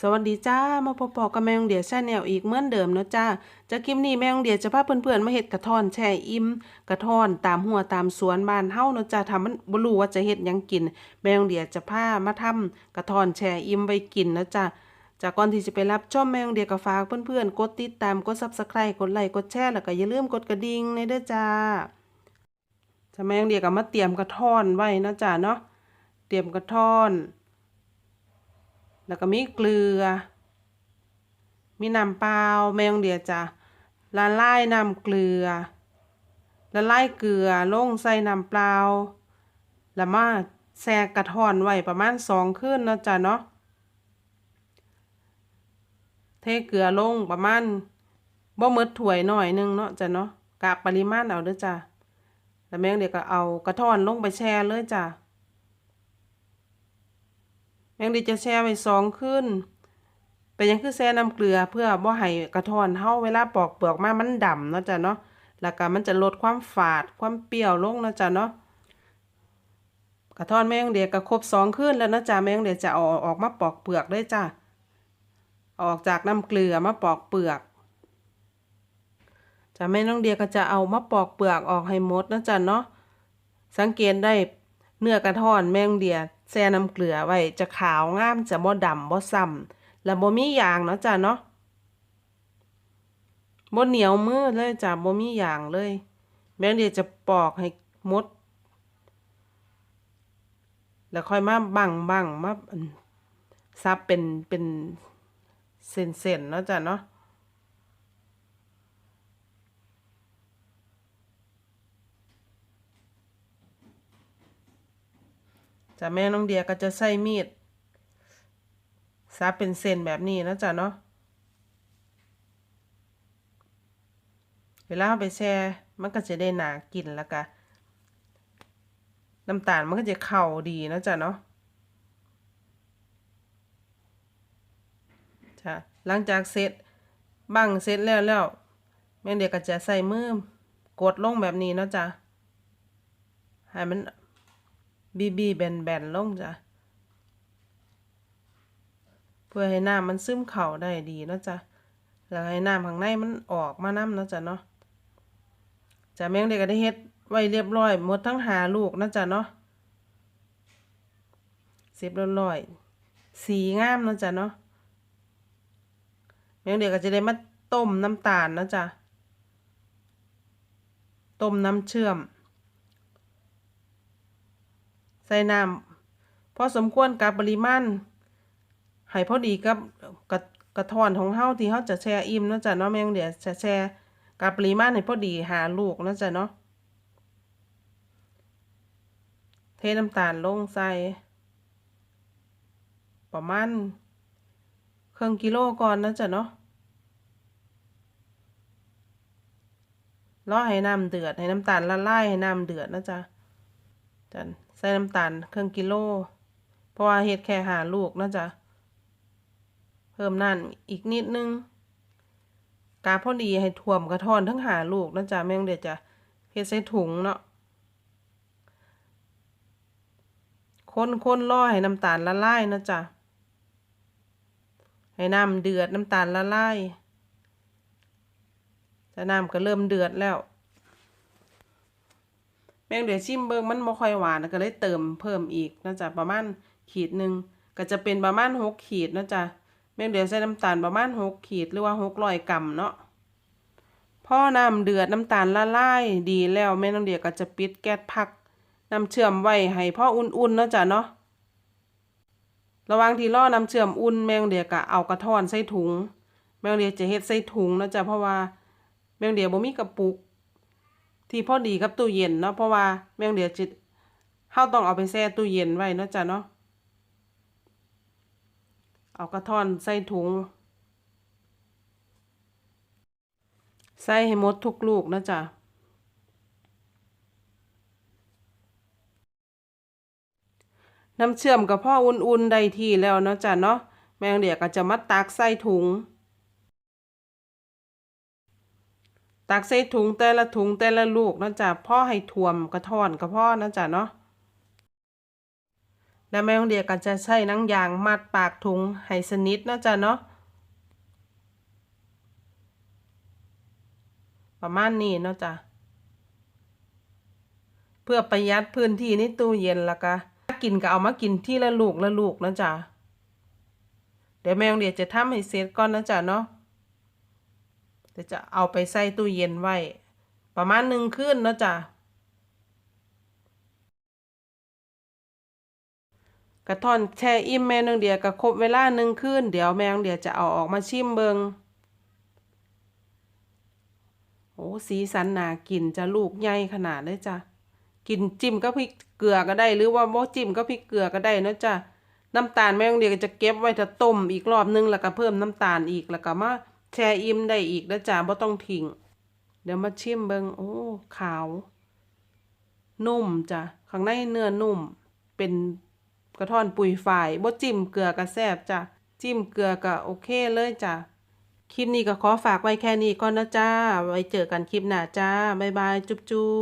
สวัสดีจ้า มาพบปอกับแมงเดียแชาแนลอีกเหมือนเดิมเนาะจ้าจากคลิปนี้แมงเดียจะพาเพื่อนๆมาเฮ็ดกระท่อนแช่อิ่มกระท่อนตามหัวตามสวนบ้านเฮาเนาะจ้าถ้ามันบ่รู้ว่าจะเฮ็ดยังกิน แมงเดียจะพามาทำกระท่อนแช่อิ่มไว้กินนะจ้าจากก่อนที่จะไปรับชมแมงเดียก็ฝากเพื่อนๆกดติดตามกด Subscribe กดไลค์กดแชร์แล้วก็อย่าลืมกดกระดิ่งในเด้อจ้าจะแมงเดียก็มาเตรียมกระท่อนไว้นะจ้าเนาะเตรียมกระท่อน แล้วก็มีเกลือ มีน้ำเปล่าแมงเดียจ้ะละลายน้ำเกลือละลายเกลือลงใส่น้ำเปล่าแล้วมาแช่กระท่อนไว้ประมาณสองคืนเนาะจ้ะเนาะเทเกลือลงประมาณบ่หมดถ้วยหน่อยหนึงเนาะจ้ะเนาะกะปริมาณเอาเด้อจ้ะแล้วแมงเดียก็เอากระท่อนลงไปแช่เลยจ้ะ แมงดีจะแช่ไว้สองคืนเป็นยังคือแช่น้ำเกลือเพื่อบ่ให้กระท้อนเฮาเวลาปอกเปลือกมามันดำเนาะจ้ะเนาะแล้วก็มันจะลดความฝาดความเปรี้ยวลงเนาะจ้ะเนาะกระท้อนแมงเดียก็ครบสองคืนแล้วเนาะจ้ะแมงเดียจะเอาออกมาปอกเปลือกเลยจ้ะออกจากน้ำเกลือมาปอกเปลือกจ้ะแม่น้องเดียก็จะเอามาปอกเปลือกออกให้หมดนะจ้ะเนาะสังเกตได้เนื้อกระท้อนแมงเดีย แช่น้ำเกลือไว้จะขาวงามจะบ่ดำบ่ซ้ำแล้วบ่มียางเนาะจ้ะเนาะบ่เหนียวมือเลยจ้ะบ่มียางเลย แมงเดี๋ยวจะปอกให้หมด แล้วค่อยมาบังบังมาซับเป็นเป็นเส้นๆเนาะจ้ะเนาะ จ้ะแม่น้องเดียก็จะใช้มีดซับเป็นเส้นแบบนี้นะจ๊ะเนาะเวลาเอาไปแช่มันก็จะได้หนากินแล้วก็น้ำตาลมันก็จะเข้าดีนะจ๊ะเนาะจ้ะหลังจากเสร็จบังเสร็จแล้วแล้วแม่เดียก็จะใส่มือกดลงแบบนี้นะจ๊ะให้มัน บีบีแบนๆลงจ้ะ เพื่อให้น้ำมันซึมเข้าได้ดีเนาะจ้ะ แล้วให้น้ำข้างในมันออกมาน้ำเนาะจ้ะเนาะจ้ะแมงเด็กก็ได้เฮ็ดไว้เรียบร้อยหมดทั้งหาลูกนาะจ้ะเนาะเสร็จเรียบร้อยสีงามเนาะจ้ะเนาะแมงเด็กก็จะได้มาต้มน้ำตาลนาะจ้ะ ต้มน้ำเชื่อม ใส่น้ำพอสมควรกับปริมาณให้พอดีกับกระกระทอนของเฮาที่เฮาจะแช่อิ่มนะจ้ะเนาะแมงเดี๋ยวจะแช่กับปริมาณให้พอดีหาลูกนะจ้ะเนาะเทน้ำตาลลงใส่ประมาณครึ่งกิโลก่อนนะจ้ะเนาะรอให้น้ำเดือดให้น้ำตาลละลายให้น้ำเดือดนะจ๊ะจ้ะ ส่น้ำตาลครึ่งกิโล เพราะว่าเฮ็ดแค่หาลูกนะจ๊ะเพิ่มนั่นอีกนิดนึงกาพอดีให้ท่วมกระท่อนทั้งหาลูกนะจ๊ะแม่งเดี๋ยวจะเฮ็ดใส่ถุงเนาะคนคนรอให้น้ำตาลละลายนะจ๊ะให้น้ำเดือดน้ำตาลละลายแต่น้ำก็เริ่มเดือดแล้ว งเดือชิมเบิงมันบ่ค่อยหวานก็เลยเติมเพิ่มอีกนะจ๊ะประมาณขีดหนึ่งก็จะเป็นประมาณหกขีดนะจ๊ะแมงเดือใส่น้ำตาลประมาณหกขีดหรือว่าหกร้อยกรัมเนาะพอน้ำเดือดน้ำตาลละลายดีแล้วแม่น้ำเดือก็จะปิดแก๊สพักน้ำเชื่อมไว้ให้พ่ออุ่นๆเนาะจ๊ะเนาะระหว่างที่รอน้ำเชื่อมอุ่นแมงเดือก็เอากระท่อนใส่ถุง แมงเดือจะเฮ็ดใส่ถุงนะจ๊ะเพราะว่าแมงเดือบ่มีกระปุก ที่พอดีกับตู้เย็นเนาะเพราะว่าแมงเดียวจิตเฮาต้องเอาไปแช่ตู้เย็นไว้เนาะจ้ะเนาะเอากระท่อนใส่ถุง ใส่ให้หมดทุกลูกนะจ๊ะน้ำเชื่อมกับพ่ออุ่นๆได้ที่แล้วเนาะจ้ะเนาะแมงเดียก็จะมาตักใส่ถุง ตักใส่ถุงแต่ละถุงแต่ละลูกนะจ๊ะพ่อให้ท่วมกระท่อนกระพ่อนะจ๊ะเนาะแล้วแม่ของเดียก็จะใช้นังยางมัดปากถุงให้สนิทนะจ้ะเนาะประมาณนี้เนาะจ้ะเพื่อประหยัดพื้นที่ในตู้เย็นแล้วก็กินก็เอามากินที่ละลูกละลูกนะจ๊ะเดี๋ยวแม่ของเดียจะทำให้เสร็จก่อนนะจ๊ะเนาะ เดี๋ยวจะเอาไปใส่ตู้เย็นไว้ ประมาณหนึ่งคืนเนาะจ้ะกระท่อนแช่อิ่มแม่นางเดียก็ครบเวลาหนึ่งคืนเดี๋ยวแมงเดียจะเอาออกมาชิมเบิงโอ้สีสันน่ากินจะลูกใหญ่ขนาดเลยจ้ะกินจิ้มก็พริกเกลือก็ได้ หรือว่าบ่จิ้มก็พริกเกลือก็ได้นะจ้ะน้ำตาลแม่งเดียก็จะเก็บไว้ถ้าต้มอีกรอบนึงแล้วก็เพิ่มน้ำตาลอีกแล้วก็มา แช่อิ่มได้อีกนะจ๊ะบ่ต้องทิ้งเดี๋ยวมาชิมเบิงโอ้ขาว นุ่มจ้ะข้างในเนื้อนุ่ม เป็นกระท่อนปุยฝ่ายบ่จิ้มเกลือกระแซบจ้ะจิ้มเกลือก็โอเคเลยจ้ะคลิปนี้ก็ขอฝากไว้แค่นี้ก่อนนะจ้า ไว้เจอกันคลิปหน้าจ้า บ๊ายบาย จุ๊บจุ๊